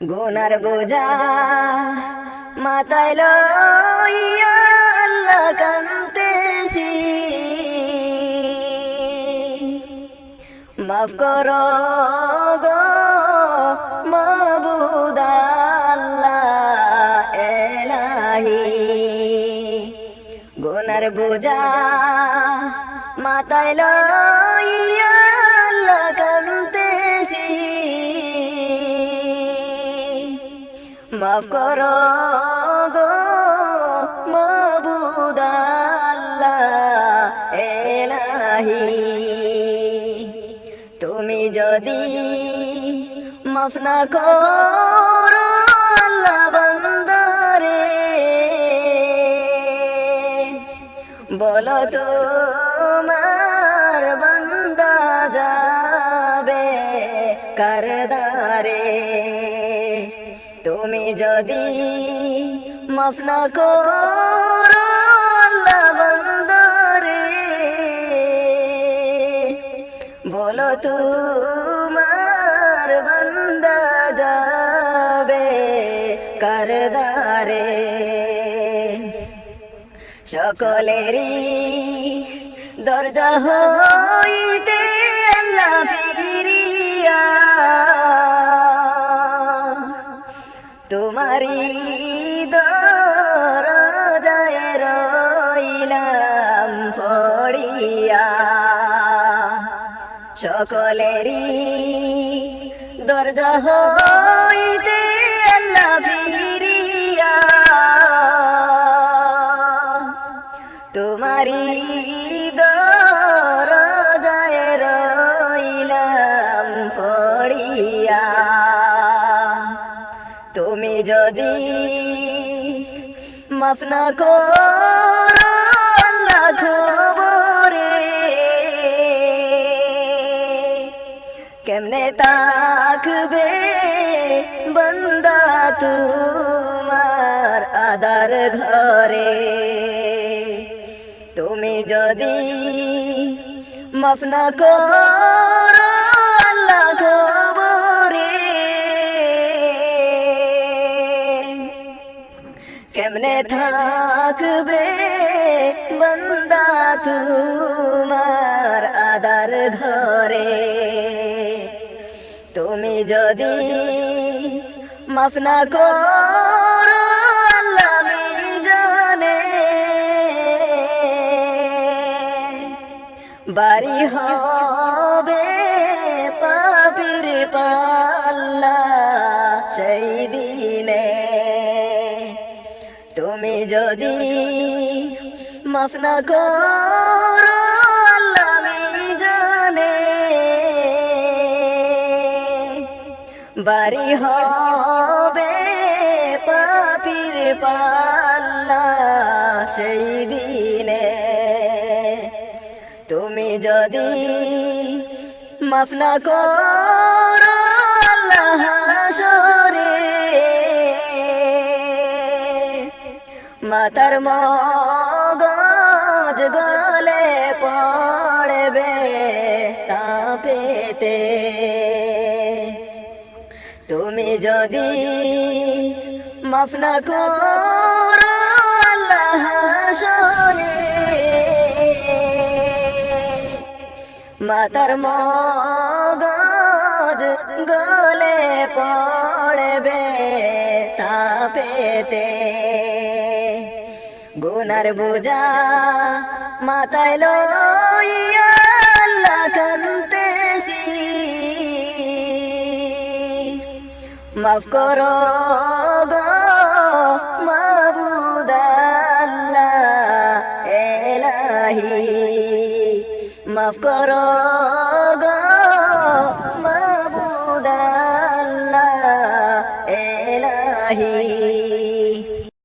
গুনার বোঝা লইয়া আল্লাহ কান্তেছি। মাফ করো বোঝা মাথায় লইয়া মাফ করো গো মাবুদ আল্লাহ, এলাহি। তুমি যদি মাফ না করো আল্লাহ বন্দরে, বলো তোমার বন্দা যাবে কারদারে। তুমি যদি মাফ না করো বন্দরে বলো তোমার বন্দা যাবে কারদারে। সকলেরই দরজা হইতে সকলেরই দরজা হইতে আল্লাহ ফিরিয়া। তোমারি দরজায় রইলাম পড়িয়া তুমি যদি মাফ না করো কেমনে তাকবে বন্দা তোমার আদার ঘরে। তুমি যদি মাফ না করো কেমনে থাকবে বন্দা তোমার আদার ঘরে? তুমি যদি মাফ না করো জানে। বাড়ি হবে পাপির পাল্লা সেই দিনে। তুমি যদি মাফ না করো বাড়ি হবে পাপির পাল্লা সেই দিনে। তুমি যদি মাফ না করো আল্লাহ হাসরে, মাতার মগজ গলে পড়বে। যদি মাফ না করো, আল্লাহ হাসরে মাতার মগজ গলে পড়বে তাপেতে গুনার বোঝা মাথায় লইয়া মাফ করো গো মাবুদ এলাহি। মাফ করো